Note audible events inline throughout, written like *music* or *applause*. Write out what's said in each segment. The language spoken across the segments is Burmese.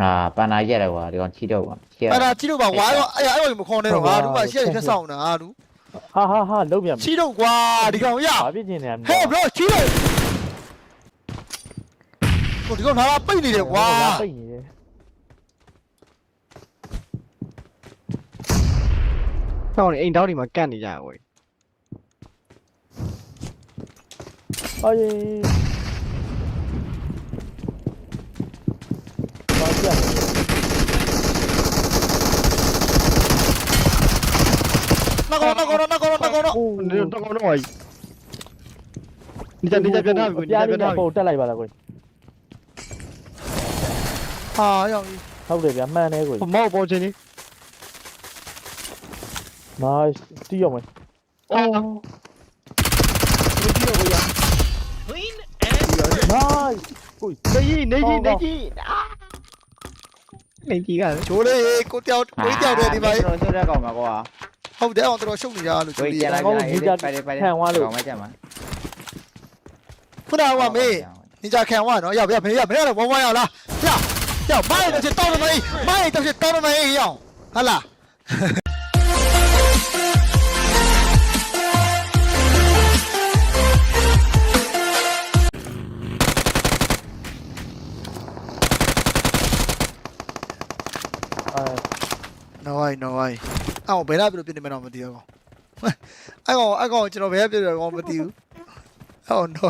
အာပန်နာရက်တယ်ကွာဒီကောင်ချီတော့ကွာချီအဲ့ဒါချီတော့ပါဝါရောအဲ့အဲ့လိုမခေါ်နဲ့တော့ငါတို့ကရှေ့ရဖြတ်ဆောင်တာငါတို့ဟာဟာဟာလုံးပြန်ချီတော့ကွာဒီကောင်ရဘာဖြစ်နေလဲဟဲ့ bro ချီတော့ကိုဒီကောင်လာပိတ်နေတယ်ကွာပိတ်နေတယ်ဟောင်းနေအိမ်တောင်းဒီမှာကန့်နေကြရဝယ်အေးဘာကြလဲ နောက်ကောင်နောက်ကောင်နောက်ကောင်နောက်ကောင် အိုး နေတော့ကောင်းတော့နေကြနေကြပြတ်ထား ပြီကိုနေပြားကြပြလေးတ်ထားပြီပို့တက်လိုက်ပါလားကိုဟာရောက်ပြီဟုတ်တယ်ဗျာမှန်တယ်ကိုမောက်ပေါ်ချင်းနေ nice တီးရမယ်အော် nice ကိုနေကြီးနေကြီးနေကြီးနေကြီးကချိုးလေးကိုတယောက်ကိုတယောက်တည်းဒီမှာကျွန်တော်တဲ့ကောင်ပါကွာ ဟုတ်တယ်အောင်တော်ရှုပ်နေကြလို့ကိုချိုးလေးကျန်လာကြတယ်ပိုက်တယ်ပိုက်တယ်ကောင်မကြမှာခုနကမေးနေကြခံဝါနော်ရောက်ပြမင်းရမင်းရတော့ဝမ်းဝမ်းရောက်လားပြရောက်မိုင်းတော့တောင်းတော့မေးမိုင်းတော့တောင်းတော့မေးရောက်ဟာလားအဲ no way no way အော်ဘယ်လာပြလို့ပြနေမတော့မသိဘူးကောင်အဲ့ကောင်အဲ့ကောင်ကျွန်တော်ဘယ်လာပြလို့ကောင်မသိဘူးအော် no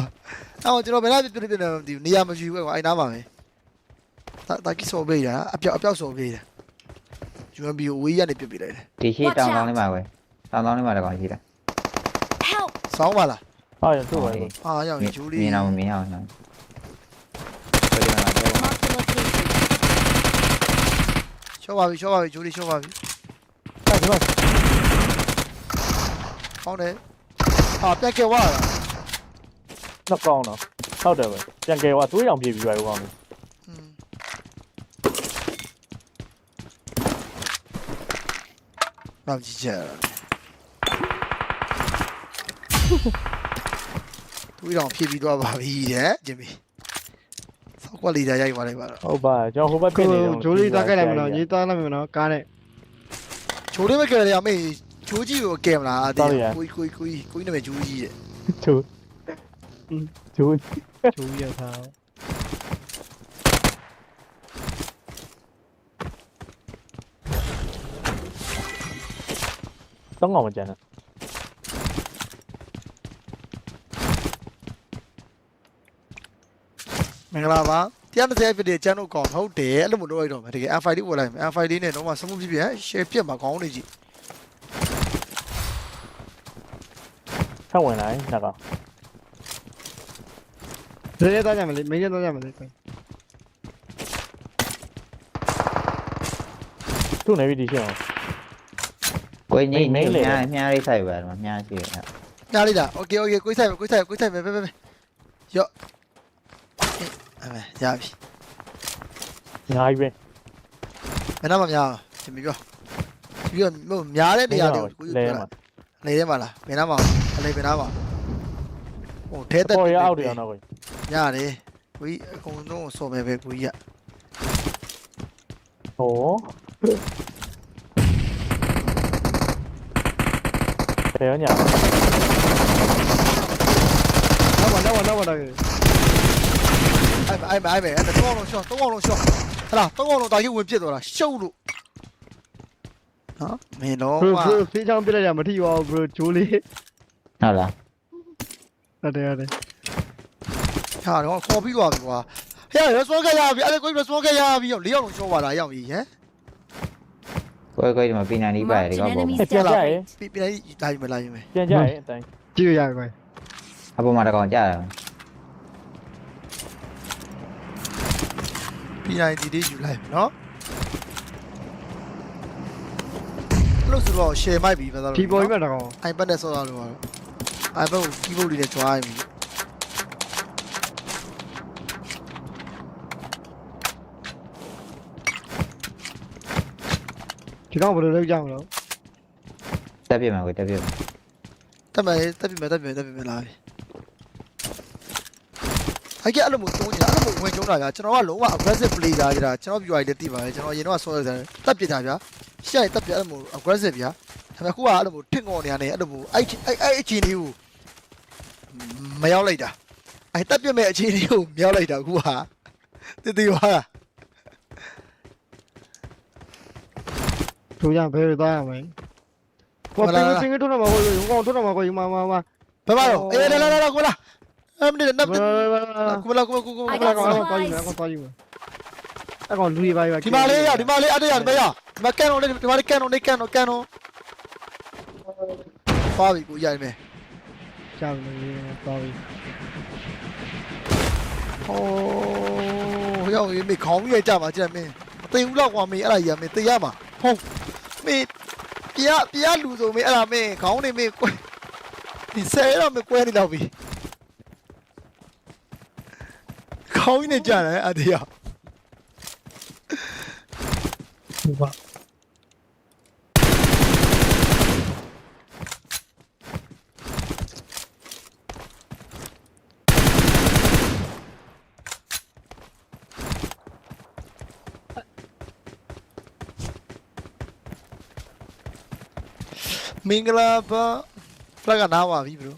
အော်ကျွန်တော်ဘယ်လာပြလို့ပြနေမသိဘူးနေရာမယူဘူးကောင်အဲ့နားပါပဲတာတာကိစောပေးရအပြောက်အပြောက်စောပေးတယ် UMB ကိုဝေးရနေပြပြလိုက်တယ်ဒီရှိတောင်းတောင်းလေးမှာကွယ်တောင်းတောင်းလေးမှာတကောင်ရှိတာ Help! စောင်းပါလားဟာရတို့ပါကိုအာရောက်ရင်ဂျူလီမြင်အောင်မြင်အောင်နော် Mark the location. ရှော့ပါပြီရှော့ပါပြီဂျူလီရှော့ပါပြီ အဲ့ဒီမှာ ဟောင်းတယ်အာပြက်ကဲဝါလားနှစ်ကောင်းတော့ဟုတ်တယ်ပဲပြန်ကဲသွားသွေးအောင်ပြေးပြီးပါဦးကောင်းပြီอืมနောက်ကြည့်ကြရတာသူတောင်ဖြည့်ပြီးတော့ပါပြီတဲ့ဂျင်မီဆောက်ကွက်လီဒါရိုက်သွားလိုက်ပါတော့ဟုတ်ပါကျွန်တော်ဟိုဘက်ပြကိုနေတယ်ဂျိုးလေးတက်ခဲ့လိုက်မလို့ရေးသားလိုက်မလို့ကားနဲ့ချိုးလေးမကဲရမေး ချိုးကြီးကိုကဲမလားအတေးကိုကိုကိုကိုနာမည်ချိုးကြီးတဲ့ချိုးချိုးဂျိုးရထားတောင်းအောင်မကြမ်းနဲ့မင်္ဂလာပါ130ဖြစ်တဲ့ကျန်းတို့ကောင်ဟုတ်တယ်အဲ့လိုမလုပ်ရတော့မယ်တကယ် F5 လေးဝယ်လိုက်မယ် F5 လေးနဲ့တော့မှစမှုပြပြ share ပြတ်မှာကောင်းနေကြည့် ထပ်ဝင်လိုက်နှစ်ကောင်းရဲသားကြမလေးမင်းရဲသားကြမလေးသူ့နေပြီဒီရှင်းအောင် ကိုညင်းညင်းမြားမြားလေးဆိုင်ပါတော့မြားရှိတယ်ညားလေးလား okay okay ကိုဆိုင်ကိုဆိုင်ကိုဆိုင်ပဲပဲပဲရော့အဲ့မဲရပြီအများကြီးပဲ မနာမများရှင်မပြောပြီးတော့များတဲ့နေရာတွေကိုကိုလဲပြောမှာလေထဲမှာလားမနာမအ လေမနာမဟိုထဲသက်ပေါ်ရအောက်တွေအောင်တော့ကိုရတယ်ကိုကြီးအကုန်လုံးစော်မယ်ပဲကိုကြီးကဟောဘယ်ရောညာနောက်ပါနောက်ပါနောက်ပါတော့အဲ့အဲ့အဲ့အဲ့အဲ့တော့လုံးရှော့တော့လုံးရှော့ဟလာတော့လုံးတာကြီးဝင်ပြစ်သွားတာရှုပ်လို့နော်မင်းတော့ဘရိုကွာဘရိုဖေးချောင်းပြလိုက်ရမထီပါဘူးဘရိုဂျိုးလေး ဟုတ်လားဟုတ်တယ်ဟုတ်တယ်ဟာတော့ခေါ်ပြီးသွားပြီကွာဟဲ့ရစောကရပြီအဲ့ကိုကြီးစောကရပြီရောလေးယောက်လုံးရှော့ပါလားရောက်ပြီဟမ်ကိုကိုဒီမှာပြနိုင်နေပါတယ်ဒီ Marked ကောင် an ပေါ့ enemy's ပြန်ကြရဲ death. ပြပြလိုက်ဒါယူမလားယူမယ်ပြန်ကြရဲအတိုင်းကြည့်ရရကွယ်အပေါ်မှာတကောင်ကြာတယ်ပြလိုက်ဒီလေးယူလိုက်နော်လို့ဆိုတော့ share မိုက်ပြီပဲသားဒီပေါ်ကြီးမှာတော့ iPad နဲ့ဆော့ရလို့ကတော့ iPad ကို keyboard လေးနဲ့ join ပြီဒီကောင်ဘယ်လိုလုပ်ကြမလို့တက်ပြမှာကိုတက်ပြမှာတက်မယ်တက်ပြီမယ်တက်ပြီမယ်တက်ပြီမယ်လာပြီဟိုက်ကအဲ့လိုမျိုးကျုံးနေတာအဲ့လိုမျိုးဝင်ကျုံးတာဗျာကျွန်တော်ကလုံးဝ aggressive play တာကြတာကျွန်တော်ပြောရတဲ့တိပါပဲကျွန်တော်အရင်တော့ဆော့ရတယ်တက်ပြစ်တာဗျာရှက်တက်ပြအဲ့လိုမျိုး aggressive ဗျာဒါပေမဲ့ခုကအဲ့လိုမျိုးထင့်ငေါ်နေရတယ်အဲ့လိုမျိုးအဲ့အဲ့အဲ့အချိန်လေးကို မရောက်လိုက်တာအဲ့တက်ပြစ်မဲ့အချိန်လေးကိုမရောက်လိုက်တာခုကတည်တည်ပါလားတို့ကြဘယ်လိုသားရမလဲကိုပင်းစင်ကထုတ်တော့မှာကိုဟိုကောင်ထုတ်တော့မှာကိုမမမဘယ်မှာတော့အေးလာလာလာကိုလာအမနေနပ်ဘာကိုလာကိုကိုကိုအကောင်အကောင်တော်ယူအကောင်တော်ယူအကောင်လူတွေပါပါဒီမလေးရဒီမလေးအတေးရဒီမရဒီမကန်တော့လေဒီမလေးကန်တော့နေကန်တော့ကန်တော့ပါပြီကိုရိုက်မယ် ကြောက်နေပါပြီဟိုးရောက်ရေးမေခေါင်းကြီးရကြမှာကြက်မင်းမသိဘူးတော့ကွာမေအဲ့ဒါကြီးကမင်းသိရမှာဟုတ်မေပြပြလူဆိုမေအဲ့ဒါမင်းခေါင်းနေမေကွဲဒီဆဲတော့မေကွဲနေတော့ပြီခေါင်းကြီးနေကြတယ်အတေးရဟုတ်ပါ မင်္ဂလာပါဖလက်ကနားပါပြီ bro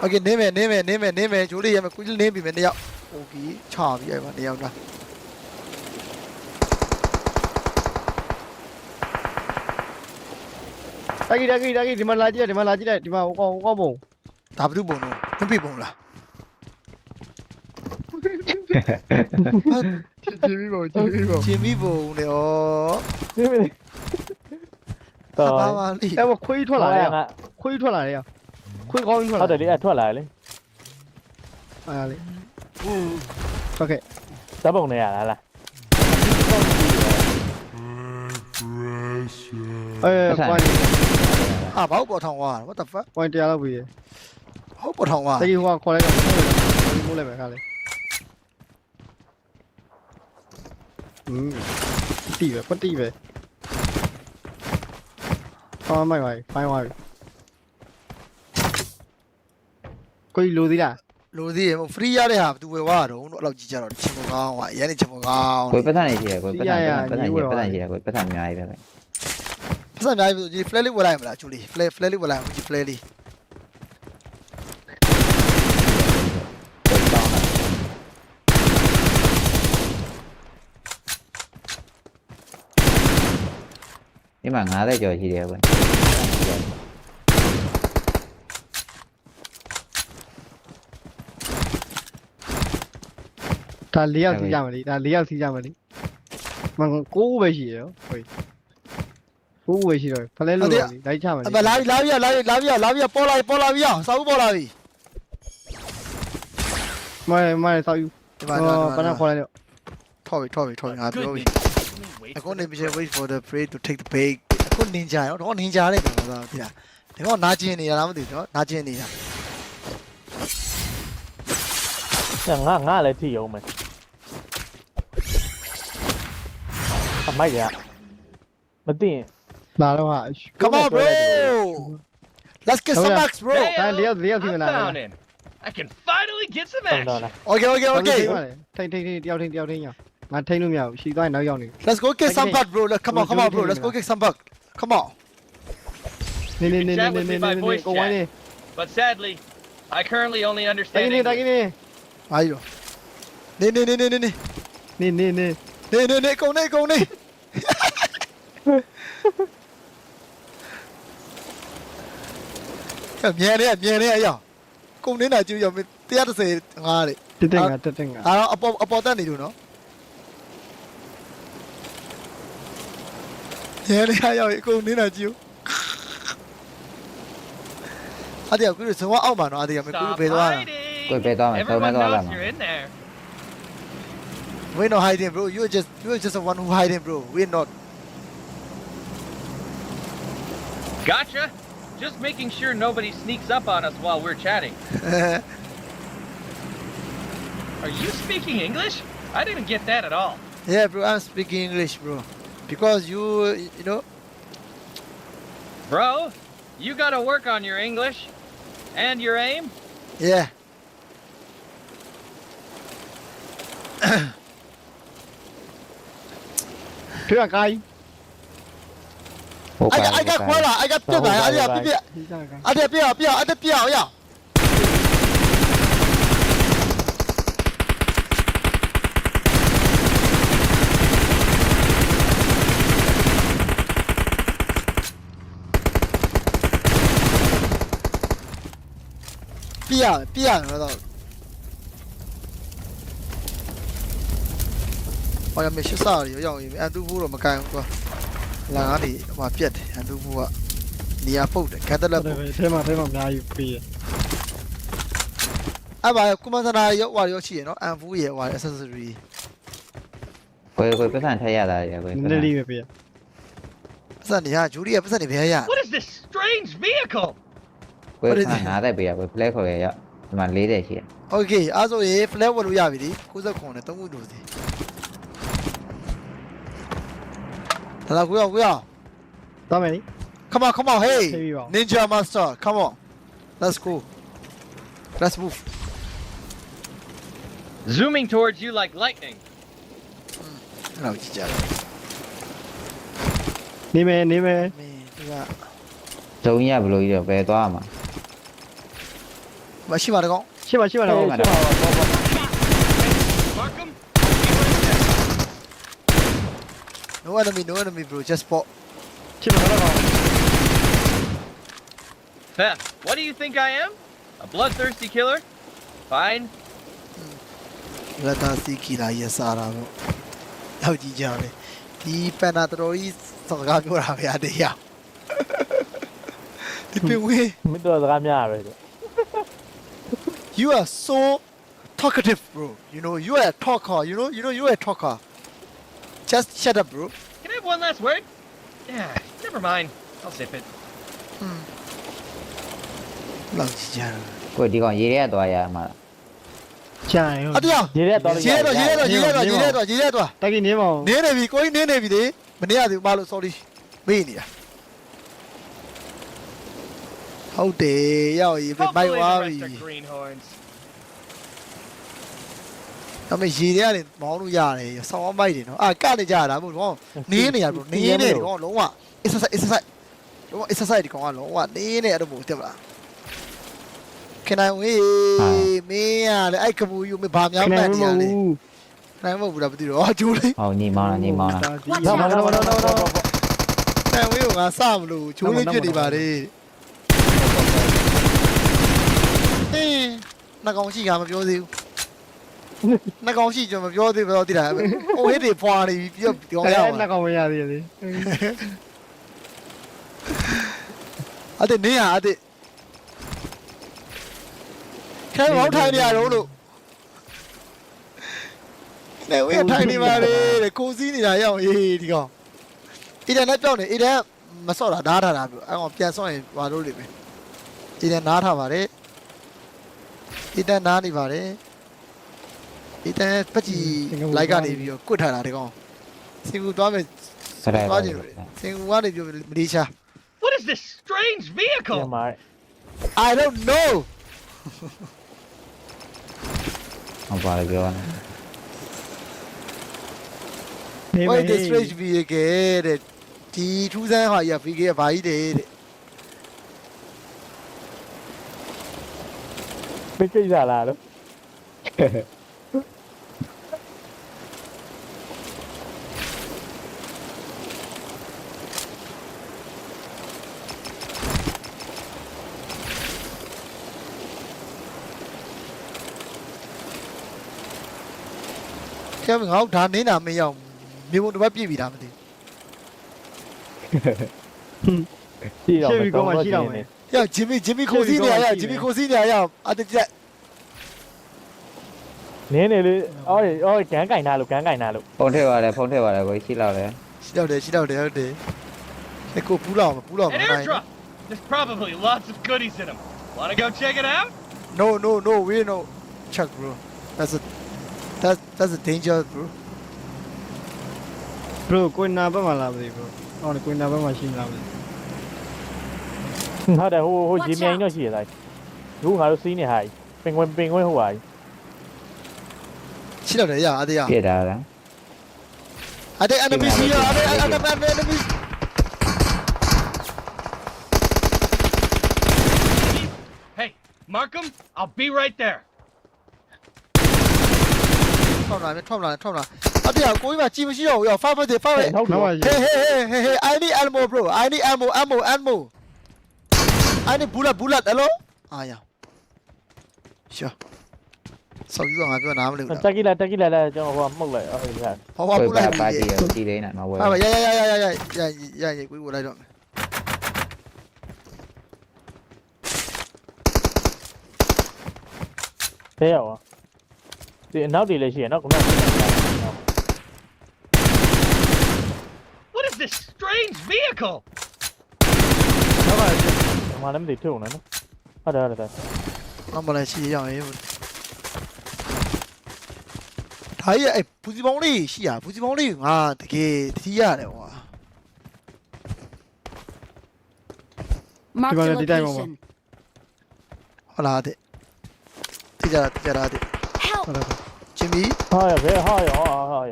โอเคနေမယ်နေမယ်နေမယ်နေမယ်ဂျိုးလေးရမယ်ကုကြီးနေပြီမယ်နှစ်ယောက်โอเคချာပြီအဲ့မှာနှစ်ယောက်လား တကီတကီတကီဒီမှာလာကြည့်ဒီမှာလာကြည့်ဒီမှာဟိုကောင်ဟိုကောင်ဘုံ ဒါဘယ်သူပုံတော့မပြပုံလား ကြည့်ပြီးပေါ့ကြည့်ပြီးပေါ့ ချင်းပြီးပုံလေဩ ဒီမင်း ဘာ တော့ ပါလိ အဲ့မခွေးထွက်လာတယ် ငါ ခွေးထွက်လာတယ်ခွေးကောင်းထွက် ဟု လာ တ်တယ်လေအဲ့ထွက်လာလေ အားလေโอเค သဘုံနေရလားလား အဲကွိုင်း အာဘောက်ပေါ်ထောင်သွား what the fuck ကွိုင်းတရားလောက်ပြီ ဟုတ်ပေါ်ထောင်သွား တကီဟိုကခေါ်လိုက်တော့မိုးလိုက်ပဲခါလေอืมတီးပဲပတိပဲ အော်မိုက်ပါဖိုင်းသွားပြီကိုလိုသေးလားလိုသေးရမ free ရတဲ့ဟာဘယ်သူဝယ်သွားတော့အဲ့လောက်ကြီးကြတော့ချင်းမကောင်းဟာရဲနေချင်းမကောင်းကိုပတ်သက်နေရှိရကိုပတ်သက်ပတ်သက်ရှိရပတ်သက်ရှိရကိုပတ်သက်အများကြီးပဲပတ်စံများပြီဒီ flare လေးဝယ်လိုက်မလားချူလေး flare flare လေးဝယ်လိုက်အောင်ဒီ flare လေး ကိုတောင်းတာ ဒီမှာ90ကျော်ရှိတယ်ကွဒါ၄ယောက်စီးကြမယ်လေဒါ၄ယောက်စီးကြမယ်လေမန်ကိုးပဲရှိရရောဟိုကိုးပဲရှိတော့ဖလဲလို့လေလိုက်ချမယ်အမလာပြီလာပြီလာပြီလာပြီလာပြီပေါ်လာပြီပေါ်လာပြီအောင်စာဦးပေါ်လာပြီမိုင်းမိုင်းဆောက်ယူဒီမှာဟောဘယ်နှခေါ်လိုက်တော့ထောက်ပြီထောက်ပြီထောက်ပြီငါပြောပြီ အခုနေပြီ wait for the prey to take the bait အခု ninja ရောတော့ ninja နဲ့ပြောတာဒီလားဒီကောင်နာကျင်နေတာလားမသိဘူးနော်နာကျင်နေတာ ငါငါလည်းထိအောင်မယ်အမိုက်ရမသိရင် လာတော့ဟာ come on bro let's get some max bro ဒါ၄ယောက်၄ယောက်စီးမ I လား found him. I can finally get some တော့တော့ action. လား okay okay okay ထိန်ထိန်ထိန်တယောက်ထိန်တယောက်ထိန်ရ ငါထိန်လို့မရဘူးရှီသွားရင်နောက်ရောက်နေ let's go get some butt bro Let's- come on come on bro let's go get some butt come on နေနေနေနေနေနေကိုဝိုင်းနေ But sadly, I currently only တို understand င်နေတိုင် English. နေ အားရောနေနေနေနေနေနေ နေနေနေ နေနေနေကုန်နေကုန်နေအမြဲနေအမြဲနေအရောကုန်နေတာကြည့်ရမယ်130ငါးလေ တက်တက်ငါတက်တက်ငါ အားတော့အပေါ်အပေါ်တက်နေလို့နော် ရဲနေအရောကုန်နေတာကြည့်အတေကကိုစဝအောက်မှာနော်အတေကမကို Stop ဖေးသွားတာ hiding. ကိုပဲတော့မယ်သုံးမဲ Everyone တော့လာ knows မှာ you're in there. We're not hiding bro you're just you're just the one who hiding bro we're not Gotcha. Just making sure nobody sneaks up on us while we're chatting. *laughs* Are you speaking English? I didn't get that at all. Yeah, bro, I'm speaking English, bro. Because you, you know. Bro, you gotta work on your English and your aim. Yeah. Thưa anh Anh anh I quá là anh anh biết này anh đẹp biết à biết à biết à biết à biết à ပြစ်ပြစ်ဒီစားကိုင်းအဲ့ဒါပြစ်အောင်ပြစ်အောင်အဲ့ဒါပြစ်အောင်ရပြစ်ရပြစ်ရတော့ဟောရမရှိစားရရောက်ရင်အန်တူဘူးတော့မကန်ဘူးကွာလာကားနေဟိုပြက်တယ်အန်တူဘူးကနေရာပုတ်တယ်ခက်တယ်လက်ဟုတ်တယ်ပုတ်ပဲအဲမှာအဲမှာအများကြီးပေးရအဲ့ပါကွန်မန်စနာရောက်ွာရောက်ရှိရနော်အန်ဖူးရဲ့ဟွာ accessory ကိုကိုပတ်စံထည့်ရတာရကိုနည်းနည်းလေးပဲပေးရပတ်စံနေဟာဂျူရီရဲ့ပတ်စံနေဘယ်ရ What is this strange vehicle? ကိုကနားတဲ့ပေးရကို play ခေါ်ရရဒီမှာ40ရှိရ โอเคအားဆိုရင် flag ဝတ်လို့ရပြီဒီ69နဲ့3ခုလို့စီဒါလာကိုရကိုရ သွားမယ်နိ come on come on hey ပြေးပြီပါ ninja master come on let's go let's move Zooming towards you like lightning. အဲ့တော့ကြည့်ကြတယ် နေမယ်နေမယ် မင်းဒီက ဇုံရဘလို့ကြီးတော့ဘယ်သွားမှာ မရှိပါတကောင်ရှင်းပါရှင်းပါတော့ဟုတ်ပါတော့ Markham? no enemy no enemy bro just spot ရှင်းပါတော့ Beth, what do you think I am? A bloodthirsty killer? Fine. လက်သားစီကီလာရစားတာပေါ့ဟုတ်ကြည့်ကြတယ်ဒီပန်နာတော်ကြီးစကားပြောတာပဲအတေးရဒီပင်ဝေး မင်းတို့စကားများရတယ် You are so talkative, bro. You know, you are a talker. You know, you know, you are a talker. Just shut up, bro. Can I have one last word? Yeah, never mind. I'll zip it. လောက်ကြည့်ကြတယ် ကိုဒီကောင်ရေးရသွားရမှာ ချာရ ။အတရား ရေရက်တော့ ရေးရတော့ရေးရတော့ရေးရတော့ရေးရတော့ရေးရတော့ တက်ကြီးနေမအောင် နေနေပြီကိုကြီးနေနေပြီလေမနေရသေးဘူးမလို့ sorry မေးနေတာ ဟုတ်တယ်ရောက်ရေးပြမိုက် Hopefully ဝါ the ပြီ rest are greenhorns. ဒါပေမဲ့ရေတွေကနေမောင်းလို့ရတယ်ဆောင်းမိုက်တယ်နော်အာကနေကြတာမဟုတ်တော့နင်းနေရဘရောနင်းနေဒီကောင်လုံးဝ exercise exercise လုံးဝ exercise ဒီကောင်ကလုံးဝနင်းနေအဲ့လိုမျိုးတက်မလားခင်နိုင်ဝေးမင်းရလေအဲ့ကပူယူမဘာများမှတ်နေရလဲနိုင်မဟုတ်ဘူးလားမသိတော့အော်ဂျိုးလေးဟောညီမောင်းလားညီမောင်းလားရပါတော့တော့တော့တော့နိုင်ဝေးကငါစမလို့ဂျိုးလေးဖြစ်နေပါလေ အင်းနှကောင်ရှိကမပြောသေးဘူးနှကောင်ရှိကျွန်မပြောသေးဘူးတော့တိတာဟိုဟစ်တွေဖွာနေပြီပြောပြောရအဲအောင်လက်ကောင်မရသေးလေအတဲ့နေရအတဲ့ခဲဘောက်ထိုင်နေရတော့လို့နေဝေးထိုင်နေပါလေတဲ့ကိုစည်းနေတာရအောင်အေးဒီကောင်အီဒန်နဲ့ပြောင်းနေအီဒန်မစော့တာဓားထားတာပြောအဲ့ကောင်ပြန်စော့ရင်ဘာလို့လိမ့်မယ်အီ ဒန်နားထားပါတယ်အီဒန်နားနေပါတယ်အီဒန်ပက်ကြီးလိုက်ကနေပြီးတော့ကွတ်ထားတာဒီကောင်စင်ကူသွားမယ်စရိုက်ပါသွားကြည့်လို့စင်ကူကနေပြီးမလေးရှား What is this strange ပြန် vehicle? มา I don't know ဟောပါလေပြောနေနေမ Why ယ် the strange vehicle တဲ့ဒီထူးဆန်းဟာရ vehicle ကဘာကြီးတဲ့တဲ့ ပြစ်ကြည့်လာလို့ကျမငါ့ဒါနင်းတာမင်းရောက်မြေပုံတစ်ပတ်ပြည့်ပြီဒါမသိကြည့်တော့ရှေ့ပြီးကောင်းမှရှိတော့မယ် ရောက်ဂျင်မီဂျင်မီခိုစီးနေရရောက်ဂျင်မီခိုစီးနေရရောက်အတကြက်နင်းနေလေအော်အော်ဂန်းကင်ထားလို့ဂန်းကင်ထားလို့ဖုန်းထည့်ပါလေဖုန်းထည့်ပါလေကိုရှိလောက်လေရှိတော့တယ်ရှိတော့တယ်ဟုတ်တယ်အဲကိုပူးလောက်မပူးလောက်မ An နိုင် airdrop. There's probably lots of goodies in them. Want to go check it out? No no no we no check bro that's a that's that's a danger bro ဘရိုကိုနာဘက်မှာလာပြီဘရိုဟောကိုနာဘက်မှာရှိလာပြီဟု nó đây hô hô chỉ mẹ nó chỉ lại đúng hả xí này hại bên quên bên quên hô hại chỉ đấy à à à. Kia đó đó à anh bị gì à à đây anh anh anh anh bị Hey, Markham, I'll be right there. Trump 来，Trump 来，Trump 来。啊对啊，故意嘛，基本上要发挥点，发挥。嘿嘿嘿嘿嘿，I need ammo, bro. I need ammo, ammo, ammo. I need bullet, bullet. Hello? Ah, yeah. Sure. ဆောက်ယူတော့ငါပြောနားမလို့တက်ကီလာတက်ကီလာလဲကျွန်တော်ဟိုမှုတ်လိုက်အော်ဒီကဟောဟောကိုပူလိုက်ပါပြီတီကိုကြည့်လေးနဲ့နော်ဝယ်ဟာရရရရရရရရရကိုကိုလိုက်တော့ဖဲရောဒီနောက်တွေလည်းရှိရနော်ခုနက What is this strange vehicle? နောက်ကဒီ မှာလည်းမသိထုံနေနော်ဟုတ်တယ်ဟုတ်တယ်နောက်မလဲရှိရအောင်ရေးဒါကြီးအဲ့ပူစီပေါင်းလေးရှိရပူစီပေါင်းလေးငါတကယ်တတိရတယ်ကွာ Marked Diba, a di tayo mo ba? location. ဟုတ်လားတဲ့တိကျတာတိကျတာတဲ့ Help! ဟုတ်တယ်ချင်းပြီဟာရဘဲဟာရဟာဟာရ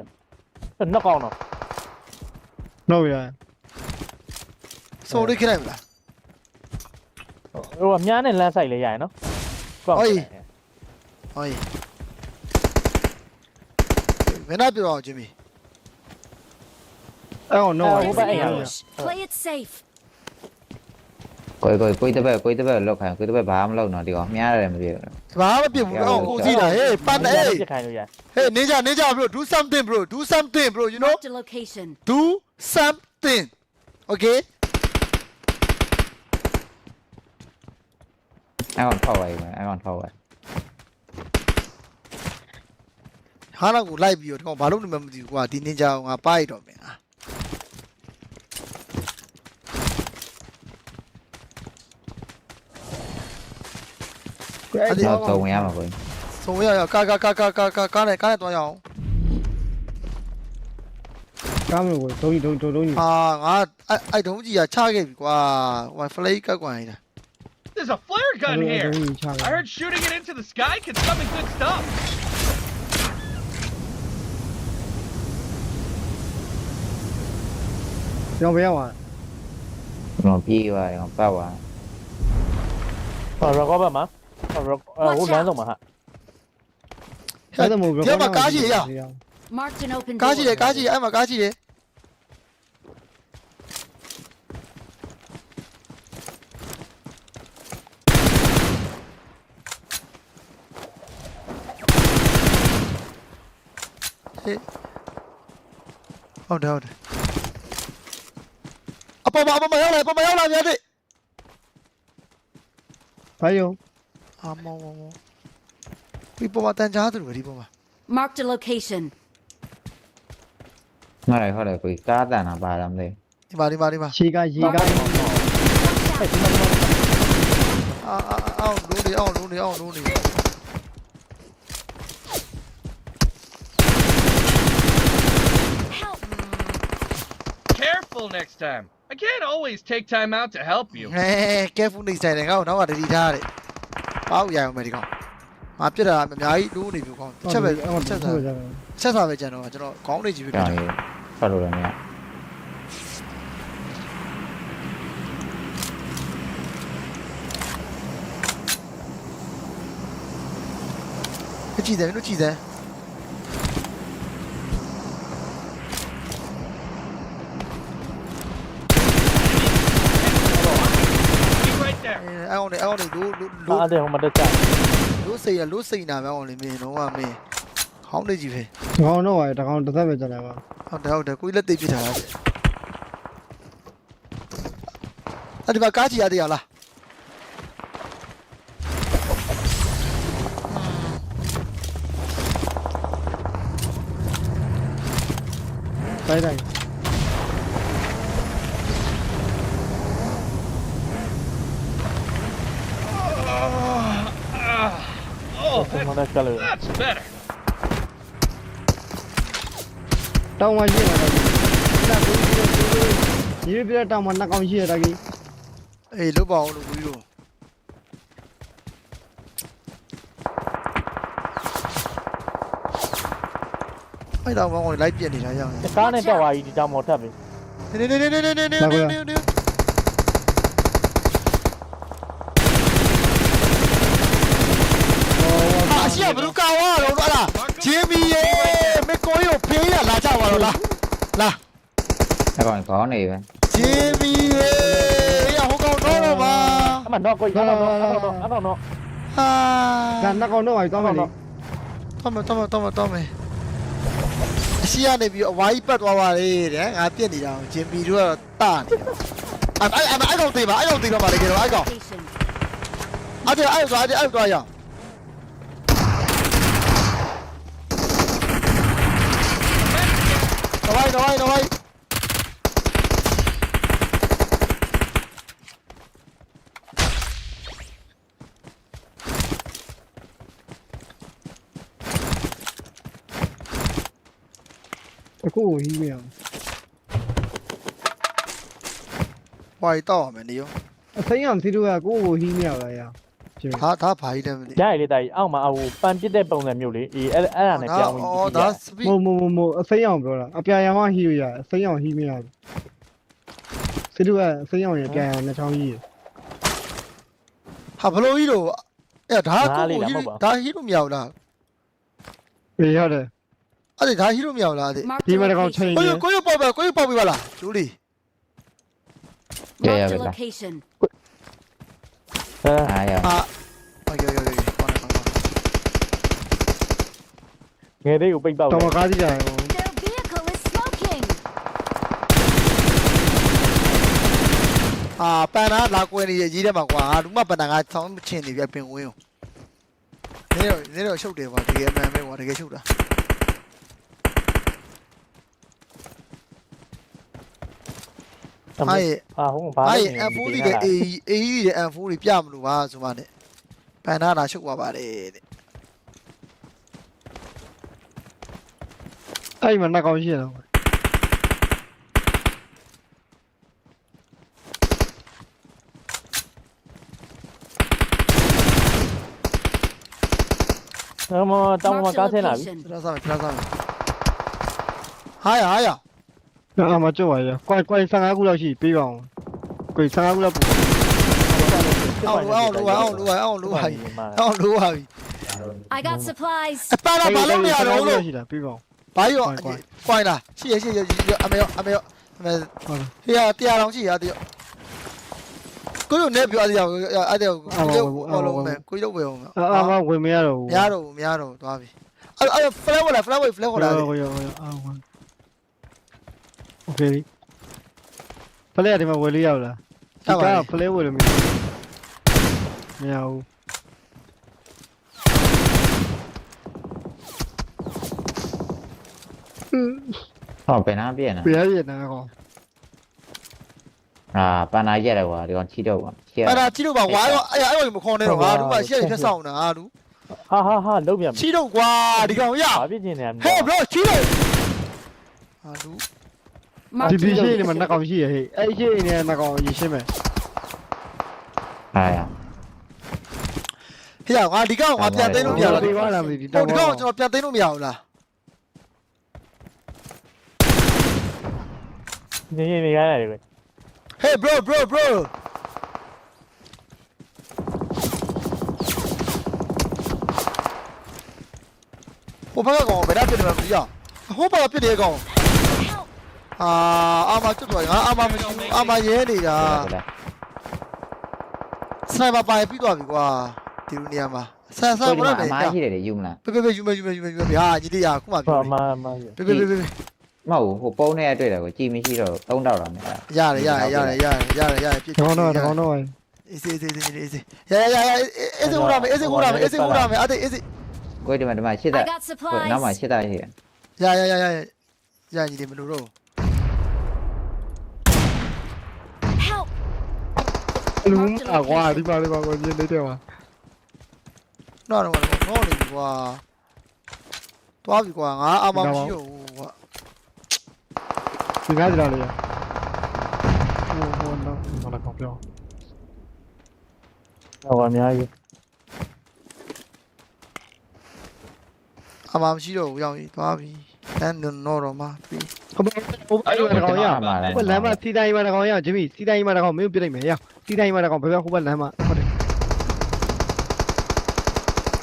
နှစ်ကောင်တော့နောက်ရစုံလေးခလိုက်မလား Rồi nhá này là xảy lại giải nó. Coi coi coi tới về coi tới về lộc hàng coi tới về bám lâu nó đi có mía này mà gì. Bám mà tìm ông cụ gì đấy, hey, pan đấy. Hey, ninja ninja bro, do something bro, do something bro, you know? Do something. Okay? I want forward man I want forward ဟာလောက်ကိုလိုက်ပြီးတော့ဒီကောင်ဘာလို့နေမှမသိဘူးကွာဒီနင်ဂျာကငါပိုက်တော့မယ်ဟာ Cái gì không? Cầu nghe mà vậy. Số giờ giờ ca ca ca ca ca ca này ca này toàn nhau. Ca mình rồi, tôi tôi tôi. À, ngã ai ai đúng gì à, cha cái quá, wifi cái quái này. There's a flare gun here. I, I heard shooting it into the sky can summon good stuff. 要不要玩？No, P 吧，然后爸玩。放热高半吗？放热呃，我玩怎么喊？哎，怎么？你要把嘎起呀？嘎起来，嘎起来，俺把嘎起来。 ဟုတ်တယ်ဟုတ်တယ်အပေါ်မှာအပေါ်မှာရောက်လာအပေါ်မှာရောက်လာမြန်တဲ့ဘာယုံအာမောင်မောင်မောင်ဒီပေါ်မှာတန်ကြားသူတွေဒီပေါ်မှာ Marked a location. ငါလည်းဟုတ်တယ်ကိုကားတန်တာပါလားမသိဒီမှာဒီမှာဒီမှာရှေကရေက Watch out. အာအာအောင်လုံးနေအောင်လုံးနေအောင်လုံးနေ careful next time. I can't always take time out to help you. Hey, *laughs* careful these days. Oh, no one is eating. Oh, yeah, I'm ready. Go. After that, I'm going to do review. Go. Just a đi xe này không? Nó là đi ra đấy. Báo dài mày đi không? ငါပြစ်တာအများကြီးတိုးနေပြီကောင်းတစ်ချက်ပဲတစ်ချက်သာတစ်ချက်သာပဲကျန်တော့ကျွန်တော်ခေါင်းလေးကြီးပဲပြစ်တာဖတ်လို့လည်းမရ Uccide, uccide. နေအောင်နေလို့လို့ဟာတဲ့ဟိုမှာတက်ချလို့စိတ်ရလို့စိတ်နာပဲအောင်လေမင်းတော့ကမင်းခေါင်းနေကြည့်ပဲဒီကောင်တော့ရတယ်ဒီကောင်တစ်သက်ပဲကျန်တယ်ပါဟုတ်တယ်ဟုတ်တယ်ကိုကြီးလက်သိပ်ပြစ်ထားတာအဲ့ဒီမှာကားကြည့်ရသေးရလားတိုင်းတိုင်း Let's go. That's better. တောင်မှာရှိနေတာကြီးရေးပြတောင်မှာနှစ်ကောင်ရှိနေတာကြီးအေးလွတ်ပါအောင်လို့ဘူးလို့အဲ့တော့ဘောင်းကိုလိုက်ပြက်နေတာရအောင်ကားနဲ့တက်သွားကြီးဒီတောင်မှာထပ်ပြီနေနေနေနေနေနေနေနေ là 나. Thế còn có này vậy? 지미에 야 호가 너라 mà. Nó bắn nó, coi, nó nó nó, nó bắn nó, nó bắn nó. 아. Gần dạ, nó còn nữa rồi, tao mày đi. Tao tao mày, tao mày, tao mày. အရှိကနေပြီးတော့အဝါကြီးပတ်သွားပါလေတဲ့ငါပြက်နေတာကိုဂျင်ပီတို့ကတော့တာနေအဲ့အဲ့အဲ့ကောင်သေးပါအဲ့ကောင်သေးတော့ပါလေကျွန်တော်အဲ့ကောင်အဲ့ဒါအဲ့ကောင်အဲ့ဒါအဲ့ကောင်ရအောင် ơi đâu ơi Cái cụ hi mèo. Quay to mẹ đi không? Thấy hẳn thì đưa là cụ hi mèo rồi à. င်စီတို့ကကိုကိုဟီးမရလားရကျင်းဒါဒါဘာကြီးလဲမသိရရလေးတာကြီးအောက်မှာအဟိုပန်ပစ်တဲ့ပုံစံမျိုးလေးအေးအဲ့အဲ့ဒါနဲ့ပြောင်းဝင်အော်ဒါစပီမမမမအစိမ်းအောင်ပြောတာအပြာရောင်ကဟီးရရအစိမ်းအောင်ဟီးမရဘူးစီတို့ကအစိမ်းအောင်ရပြာရောင်နှစ်ချောင်းဟီးရဟာဘလို့ကြီးတော့အဲ့ဒါကိုကိုဟီဒါဟီလို့မရဘူးလားပြေရတယ်အဲ့ဒါဒါဟီလို့မရဘူးလားအဲ့ Marked ဒီ a မှာတကောင်ချိန်ကိုနေရကိုရပေါ့ပါကိုရပေါ့ပြီပါလားဂျူလီ Marked a yeah. location. 아, 아야. 아. 여기 여기 여기. 꺼내 꺼내 꺼내. Nghe đi của bên tàu. này. 넘어가지잖아 이거 Their vehicle is smoking. ။အာပန်နာလာကွင်းနေရေးတယ်မှာကွာ။လူမပန်နာကဆောင်းချင်နေပြပင်ဝင်းကို။နေတော့နေတော့ရှုပ်တယ်ကွာဒီအမှန်ပဲကွာတကယ်ရှုပ်တာ ဟာရဲ့ဟာဟုတ်ဘာဟာလဲရဲ့ F4 တွေတဲ့ AE AE တွေ F4 တွေပြမလို့ပါဆိုမှနဲ့ပန်နာလာရှုပ်သွားပါတယ်တဲ့အဲ့ဒီမှာနှစ်ကောင်ရှိရတော့တောင်မတောင်မ Marked a ကားဆင်းလာပြီ location. ပြလာစားမယ်ပြလာစားမယ်ဟာရဟာရ အာမကြောက်ပါရကွိုင်ကွိုင်15ခုလောက်ရှိပေးပါအောင်ကွိုင်15ခုလောက်ပို့အောင်လူအောင်လူအောင်လူအောင်လူဟာအောင်လူဟာပြီ I got supplies. အပါလာဘာလို့မရတော့လို့ရှိတာပေးပါအောင်ဘာရောကွိုင်ကွိုင်လာရှိရရှိရအမေရောအမေရောအမေဟုတ်လားဟေးတရားတော်ရှိရတရားကိုရုံနဲ့ပြောရအောင်အဲ့ဒါကိုကိုရုပ်ဟောလုံးမယ်ကိုရုပ်ဝယ်အောင်အာမဝင်မရတော့ဘူးမရတော့ဘူးမရတော့သွားပြီအဲ့အဲ့ flag လာ flag flag လာဟုတ်ရောအာဝင်โ Ready. Pale ya me vuelve y habla. Ah, claro, pale vuelve. Mira. Mira. ชอบไปนะเบี้ยนะ Mira bien, amigo. อ่าปานาရက်တယ်ကွာဒီကောင်ချီတော့ကွာချီရ အဲ့ဒါချီတို့ပါဝါတော့အဲ့ဒါအဲ့လိုမခေါ်နဲ့တော့ငါတို့ကရှေ့ရဖြတ်ဆောင်တာတို့ဟာဟာဟာလုံးပြန်ပြီချီတို့ကွာဒီကောင်ရဘာဖြစ်နေလဲဟဲ့ bro ချီတို့ဟာတို့ ဒီ Marked ဒီ a ရှိနေမှာ location. နှစ်ကောင်ရှိရဟဲ့အဲ့ရှိနေနှစ်ကောင်ရရှင်းမယ်အားရဟေးငါဒီကောင်ငါပြန်သိမ်းလို့မရဘူးပေးပါလားမသိဒီဟိုဒီကောင်ကျွန်တော်ပြန်သိမ်းလို့မရဘူးလားနေနေနေရတယ်ကွ Hey bro bro bro ဟိုဘက်ကကောင်ဘယ်တော့ပြစ်တယ်မသိရဟိုဘက်ကပြစ်တယ်ကောင် အာအာမကျွတ်သွားငါအာမမရှိဘူးအာမရဲနေတာဟုတ်လားစနိုက်ပါပါပြီးသွားပြီကွာဒီလိုနေရာမှာဆန်ဆန်ကိုဘဒီယ်မှာနဲ့အမားရှိတယ်လေယူမလားပေပေပေယူမယူမယူမယူဗျာညီလေးရခုမှဟာပြောမမပေပေပေပေမဟုတ်ဘူးဟိုပုံနဲ့တွေ့တယ်ကိုကြည်မရှိတော့3000တောက်တာမြင်လားရတယ်ရတယ်ရတယ်ရတယ်ရတယ်ရတယ်ပြစ်ကောင်းတော့ကောင်းတော့အေးစေးစေးစေးစေးစေးရရရရအေးစေးဟိုရမယ်အေးစေးဟိုရမယ်အေးစေးဟိုရမယ်အဲ့ဒါအေးစေးကိုဒီမှာဒီမှာရှစ်တာ I got ဟိုနောက်မှာ supplies. ရှစ်တာရှိတယ်ရရရရရညီလေးမလို့တော့ လူမအကွာဒီပါလေးပါကိုမြင်နေတယ်ပါနော်တော့တော့နေပြီကွာတွားပြီကွာငါအာမမရှိတော့ဘူးကွာဒီကားကြလာလေဟိုဟိုတော့ဘာလဲကောပြောဟောအများကြီးအာမမရှိတော့ဘူးရောက်ပြီတွားပြီ and no no မှာပြီးဟိုဘဟိုအဲ့မှာတကောင်ရမှာလဲဟိုလမ်းမှာစီတိုင်းမှာတကောင်ရဂျမီစီတိုင်းမှာတကောင်မင်းပြလိုက်မယ်ရစီတိုင်းမှာတကောင်ဘယ်ဘက်ဟိုဘက်လမ်းမှာဟုတ်တယ်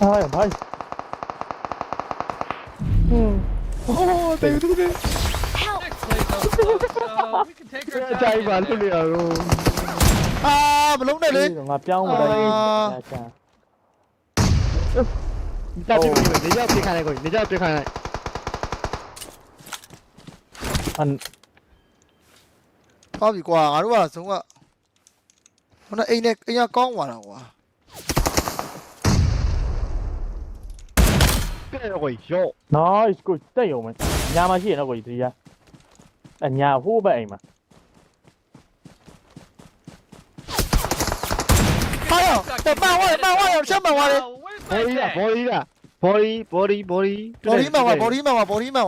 အားရဘာဟွန်းဟိုတေးတူတယ် Help! Six plays so close, so we can take our ကြို time. င်ပါ getting လို့လေ there. ရောအာမလုံးနဲ့လေငါပြောင်းမလိုက်ချာချာတက်ပြီနေကြောက်ပြခိုင်းလိုက်ကိုနေကြောက်ပြခိုင်းလိုက် အန်သွားပြီကွာငါတို့ကဆုံးကဟိုနဲ့အိမ်နဲ့အိမ်ကကောင်းသွားတာကွာပြည့်တော့ကိုရော့ nice ကိုတက်ရုံပဲညာမရှိရနော်ကိုဒီရအညာဟိုးဘက်အိမ်မှာဟာရောတမန်ဝါမန်ဝါရောရှက်မန်ဝါလေ Oh, where's ဘော် my ဒီက tag? ဘော်ဒီကဘော်ဒီဘော်ဒီဘော်ဒီ ဘော်ဒီမန်ဝါဘော်ဒီမန်ဝါဘော်ဒီမန်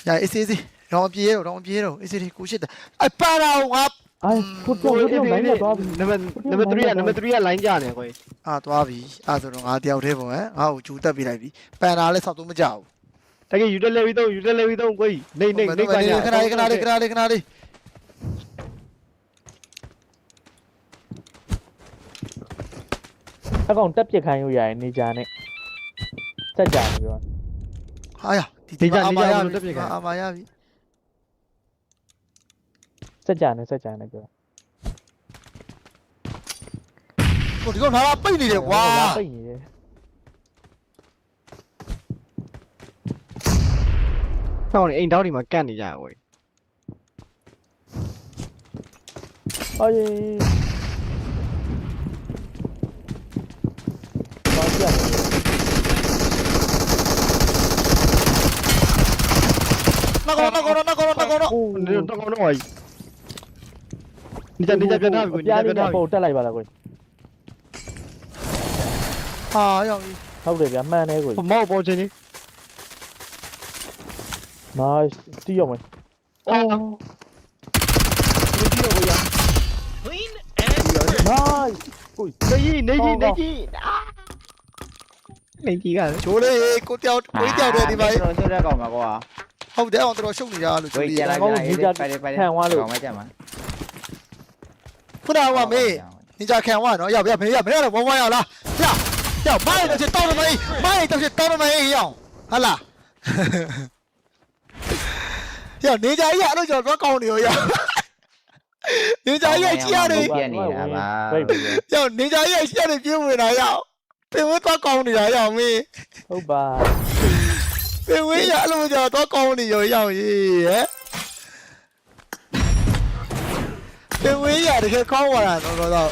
ဝါညာအေးစေးစေးတော့ပြေးတော့တော့ပြေးတော့အေးစေးကိုရှစ်တယ်အပါရာငါအိုင်ကိုတော့ကိုနိုင်နေသွားပြီနံပါတ်နံပါတ်3ကနံပါတ်3ကလိုင်းကြနေကိုအာသွားပြီအာဆိုတော့ငါတယောက်တည်းပေါ့ဟမ်ငါ့ကိုဂျူတက်ပြလိုက်ပြီပန်နာလည်းဆောက်တော့မကြဘူးတကယ်ယူတယ်လေပြီးတော့ယူတယ်လေပြီးတော့ကိုနေနေနေပါညာခဏလေးခဏလေးခဏလေးခဏလေးအကောင်တက်ပြစ်ခိုင်းလို့ရရင်နေကြနဲ့စက်ကြနေပြောဟာရ ဒီအာမာရပြီအာမာရပြီစက်ကြနဲ့စက်ကြနဲ့ပြောဟိုဒီကောင်လာပိတ်နေတယ်ကွာပိတ်နေတယ်ဆောင်းနေအိမ်တောင်းဒီမှာကန့်နေကြရကိုအော်ရေဘာကြလဲ နကောနကောနကောနကောနအိုးနေတော့ကောင်းတော့နေကြနေကြပြတ်ထားပြီကိုနေပြားကြပြလေးတ်ထားပြီပို့တက်လိုက်ပါလားကိုဟာရောက်ပြီဟုတ်တယ်ဗျာမှန်တယ်ကိုမောက်ပေါ်ချင်းကြီး nice တီးရမယ်အော် Clean and dirty. nice နေကြီးနေကြီးနေကြီးနေကြီးကချိုးလေးကိုတယောက်ကိုတယောက်တည်းဒီမှာကျွန်တော်တက်ကောင်ပါကွာ ဟုတ်တယ်အောင်တော်ရှုပ်နေတာလို့ကိုချိုးလေးကြလာကြလာအေးပိုက်ပိုက်ကောင်မကြမှာခုနကမေးနေကြခံဝါနော်ရောက်ပြမေးရမေးရတော့ဝမ်းဝမ်းရောက်လားပြရောက်မိုင်းတော့ချတောင်းတော့မေးမိုင်းတော့ချတောင်းတော့မေးရောက်ဟာလားရောက်နေကြကြီးအဲ့လိုကျွန်တော်တော့ကောင်းနေရောရောက်နေကြကြီးရှိရတယ်ပြက်နေတာ ပါပြိတ်ပြီရောက်နေကြကြီးရှိရတယ်ပြေးဝင်တာရောက်ပင်ဝဲတော့ကောင်းနေတာရောက်မေးဟုတ်ပါပင်ဝဲရအဲ့လိုကျွန်တော်တော့ကောင်းနေရောရောက်ရေးဟဲ့ပင်ဝဲရတကယ်ကောင်းသွားတာတော့တော့